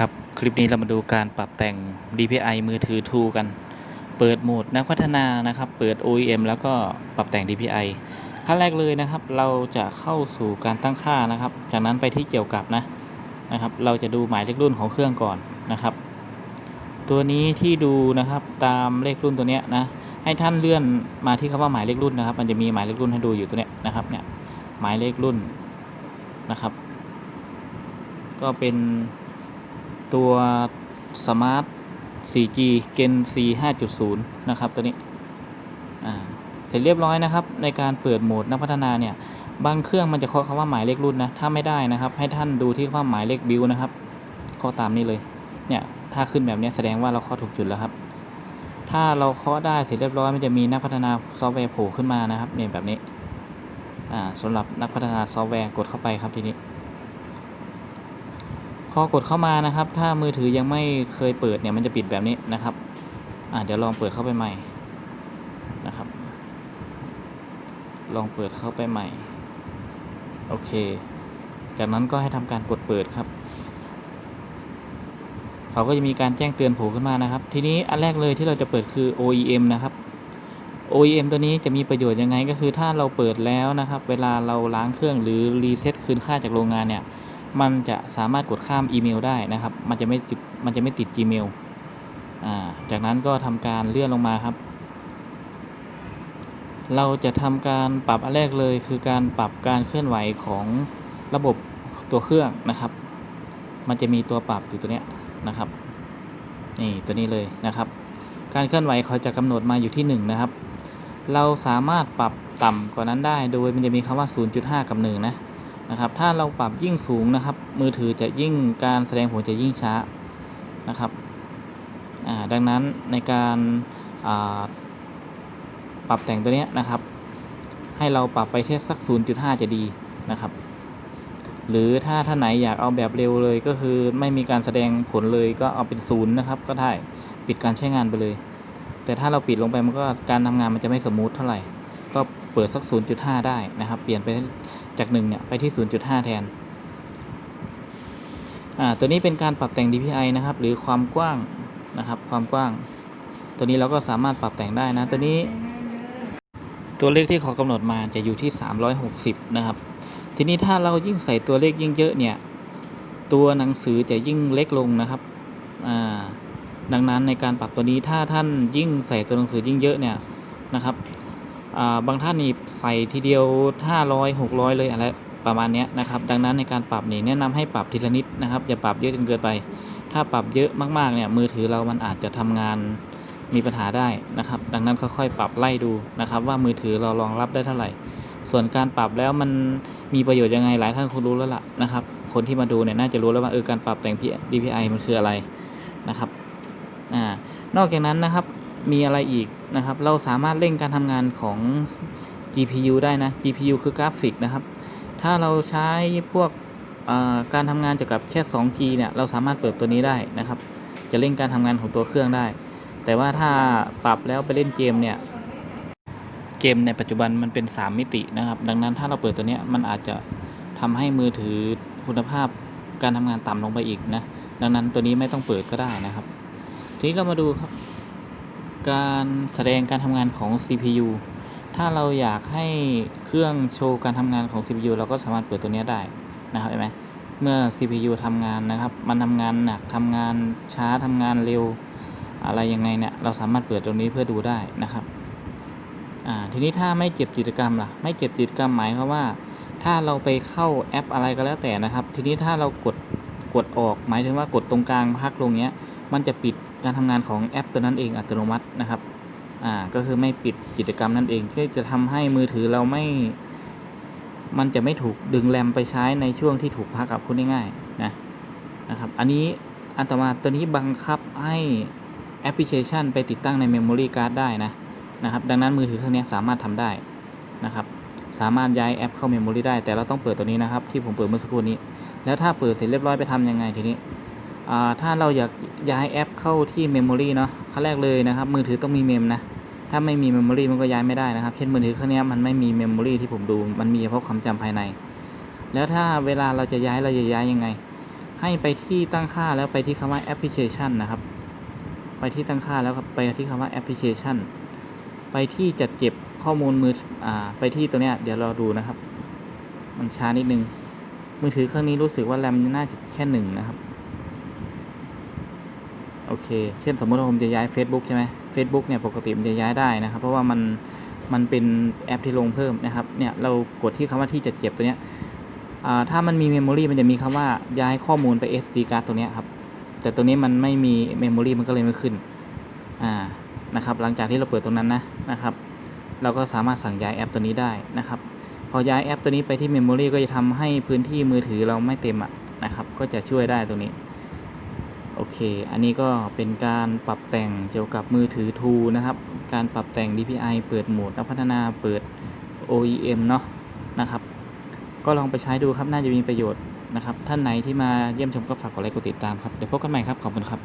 ครับคลิปนี้เรามาดูการปรับแต่ง DPI มือถือ True กัน เปิดโหมดนักพัฒนานะครับ เปิด OEM แล้วก็ปรับแต่ง DPI ขั้นแรกเลยนะครับ เราจะเข้าสู่การตั้งค่านะครับ จากนั้นไปที่เกี่ยวกับนะนะครับ เราจะดูหมายเลขรุ่นของเครื่องก่อนนะครับ ตัวนี้ที่ดูนะครับตามเลขรุ่นตัวเนี้ยนะให้ท่านเลื่อนมาที่คำว่าหมายเลขรุ่นนะครับ มันจะมีหมายเลขรุ่นให้ดูอยู่ตัวเนี้ยนะครับเนี่ยหมายเลขรุ่นนะครับ ก็เป็น ตัว Smart 4G Gen C 5.0 นะครับตัวนี้เสร็จเรียบร้อยนะครับ ในการเปิดโหมดนักพัฒนาเนี่ย บางเครื่องมันจะเคาะคำว่าหมายเลขรุ่นนะ ถ้าไม่ได้นะครับ ให้ท่านดูที่คำว่าหมายเลขบิลนะครับเคาะตามนี้เลย เนี่ยถ้าขึ้นแบบนี้แสดงว่าเราเคาะถูกจุดแล้วครับ ถ้าเราเคาะได้เสร็จเรียบร้อยมันจะมีนักพัฒนาซอฟต์แวร์โผล่ขึ้นมานะครับเนี่ยแบบนี้สำหรับนักพัฒนาซอฟต์แวร์กดเข้าไปครับทีนี้ พอกดเข้ามานะครับ ถ้ามือถือยังไม่เคยเปิดเนี่ยมันจะปิดแบบนี้นะครับอ่าเดี๋ยวลองเปิดเข้าไปใหม่นะครับ ลองเปิดเข้าไปใหม่ โอเค จากนั้นก็ให้ทำการกดเปิดครับ เขาก็จะมีการแจ้งเตือนโผล่ขึ้นมานะครับ ทีนี้อันแรกเลยที่เราจะเปิดคือ OEM นะครับ OEM ตัวนี้จะมีประโยชน์ยังไงก็คือถ้าเราเปิดแล้วนะครับ เวลาเราล้างเครื่องหรือรีเซ็ตคืนค่าจากโรงงานเนี่ย มันจะสามารถกดข้ามอีเมลได้นะครับ มันจะไม่ติดมันจะไม่ติด Gmail อ่าจากนั้นก็ทำการเลื่อนลงมาครับ เราจะทำการปรับอันแรกเลย คือการปรับการเคลื่อนไหวของระบบตัวเครื่องนะครับ มันจะมีตัวปรับอยู่ตัวเนี้ยนะครับ นี่ตัวนี้เลยนะครับ การเคลื่อนไหวเขาจะกำหนดมาอยู่ที่ 1 นะครับ เราสามารถปรับต่ำกว่านั้นได้ โดยมันจะมีคำว่า 0.5 กับ 1 นะ นะครับ ถ้าเราปรับยิ่งสูงนะครับ มือถือจะยิ่งการแสดงผลจะยิ่งช้านะครับดังนั้นในการาปรับแต่งตัวเนี้ยนะครับ ให้เราปรับไปที่สัก 0.5 จะดีนะครับ หรือถ้าท่านไหนอยากเอาแบบเร็วเลยก็คือไม่มีการแสดงผลเลยก็เอาเป็นศูนย์นะครับ ก็ได้ปิดการใช้งานไปเลย แต่ถ้าเราปิดลงไปมันก็การทำงานมันจะไม่สมูทเท่าไหร่ก็ เปิดสัก 0.5 ได้นะครับ เปลี่ยนไปจาก1เนี่ยไปที่ 0.5 แทนอ่าตัวนี้เป็นการปรับแต่ง DPI นะครับ หรือความกว้างนะครับ ความกว้าง ตัวนี้เราก็สามารถปรับแต่งได้นะ ตัวนี้ ตัวเลขที่เขากำหนดมาจะอยู่ที่ 360 นะครับ ทีนี้ถ้าเรายิ่งใส่ตัวเลขยิ่งเยอะเนี่ย ตัวหนังสือจะยิ่งเล็กลงนะครับอ่าดังนั้นในการปรับตัวนี้ถ้าท่านยิ่งใส่ตัวหนังสือยิ่งเยอะเนี่ยนะครับอ่า บางท่านนี่ใส่ทีเดียว 500 600 เลยอะไรประมาณนี้นะครับ ดังนั้นในการปรับนี่แนะนำให้ปรับทีละนิดนะครับอย่าปรับเยอะจนเกินไป ถ้าปรับเยอะมากๆเนี่ยมือถือเรามันอาจจะทำงานมีปัญหาได้นะครับ ดังนั้นค่อยๆปรับไล่ดูนะครับ ว่ามือถือเรารองรับได้เท่าไหร่ ส่วนการปรับแล้วมันมีประโยชน์ยังไงหลายท่านคงรู้แล้วล่ะนะครับ คนที่มาดูเนี่ยน่าจะรู้แล้วว่าเออการปรับแต่ง DPI มันคืออะไรนะครับอ่านอกจากนั้นนะครับ มีอะไรอีกนะครับ เราสามารถเร่งการทำงานของ GPU ได้นะ GPU คือกราฟิกนะครับ ถ้าเราใช้พวกการทำงานเกี่ยวกับแค่ 2G เนี่ยเราสามารถเปิดตัวนี้ได้นะครับ จะเร่งการทำงานของตัวเครื่องได้ แต่ว่าถ้าปรับแล้วไปเล่นเกมเนี่ยเกมในปัจจุบันมันเป็น 3 มิตินะครับ ดังนั้นถ้าเราเปิดตัวนี้มันอาจจะทำให้มือถือคุณภาพการทำงานต่ำลงไปอีกนะ ดังนั้นตัวนี้ไม่ต้องเปิดก็ได้นะครับ ทีนี้เรามาดูครับ การแสดงการทำงานของ CPU ถ้าเราอยากให้เครื่องโชว์การทำงานของ CPU เราก็สามารถเปิดตัวนี้ได้นะครับเห็นไหมเมื่อ CPU ทำงานนะครับ มันทำงานหนักทำงานช้าทำงานเร็ว อะไรยังไงเนี่ยเราสามารถเปิดตรงนี้เพื่อดูได้นะครับทีนี้ถ้าไม่เก็บกิจกรรมล่ะ ไม่เก็บกิจกรรมหมายความว่า ถ้าเราไปเข้าแอปอะไรก็แล้วแต่นะครับ ทีนี้ถ้าเรากดกดออก หมายถึงว่ากดตรงกลางพักลงเนี้ย มันจะปิด การทำงานของแอปตัวนั้นเองอัตโนมัตินะครับอ่าก็คือไม่ปิดกิจกรรมนั่นเองที่จะทำให้มือถือเราไม่ มันจะไม่ถูกดึงแรมไปใช้ในช่วงที่ถูกพักกับพูดง่ายๆนะนะครับอันนี้อัตมาตัวนี้บังคับให้แอปพลิเคชันไปติดตั้งในเมมโมรีการ์ดได้นะนะครับดังนั้นมือถือเครื่องนี้สามารถทำได้นะครับสามารถย้ายแอปเข้าเมมโมรีได้แต่เราต้องเปิดตัวนี้นะครับที่ผมเปิดเมื่อสักครู่นี้ แล้วถ้าเปิดเสร็จเรียบร้อยไปทำยังไงทีนี้ ถ้าเราอยากย้ายแอปเข้าที่เมมโมรีเนาะขั้นแรกเลยนะครับ มือถือต้องมีเมมนะ ถ้าไม่มีเมมโมรีมันก็ย้ายไม่ได้นะครับ เช่นมือถือเครื่องนี้มันไม่มีเมมโมรีที่ผมดู มันมีเฉพาะความจำภายใน แล้วถ้าเวลาเราจะย้ายเราจะย้ายยังไง ให้ไปที่ตั้งค่าแล้วไปที่คำว่าแอปพลิเคชันนะครับ ไปที่ตั้งค่าแล้วครับไปที่คำว่าแอปพลิเคชัน ไปที่จัดเก็บข้อมูลมืออ่าไปที่ตัวเนี้ยเดี๋ยวเราดูนะครับ มันช้านิดนึง มือถือเครื่องนี้รู้สึกว่าแรมน่าจะแค่หนึ่งนะครับ โอเค เช่นสมมติว่าผมจะย้าย Facebook ใช่ไหม Facebook เนี่ยปกติมันจะย้ายได้นะครับ เพราะว่ามันมันเป็นแอปที่ลงเพิ่มนะครับ เนี่ยเรากดที่คำว่าที่จัดเก็บตัวเนี้ยถ้ามันมีเมมโมรีมันจะมีคำว่าย้ายข้อมูลไป SD card ตัวเนี้ยครับ แต่ตัวนี้มันไม่มีเมมโมรีมันก็เลยไม่ขึ้น อ่า นะครับ หลังจากที่เราเปิดตรงนั้นนะนะครับ เราก็สามารถสั่งย้ายแอปตัวนี้ได้นะครับ พอย้ายแอปตัวนี้ไปที่เมมโมรีก็จะทำให้พื้นที่มือถือเราไม่เต็มอะนะครับ ก็จะช่วยได้ตรงนี้ โอเค อันนี้ก็เป็นการปรับแต่งเกี่ยวกับมือถือทูนะครับ การปรับแต่ง DPI เปิดโหมดนักพัฒนาเปิด OEM เนาะนะครับ ก็ลองไปใช้ดูครับ น่าจะมีประโยชน์นะครับ ท่านไหนที่มาเยี่ยมชมก็ฝากกดไลค์กดติดตามครับ เดี๋ยวพบกันใหม่ครับ ขอบคุณครับ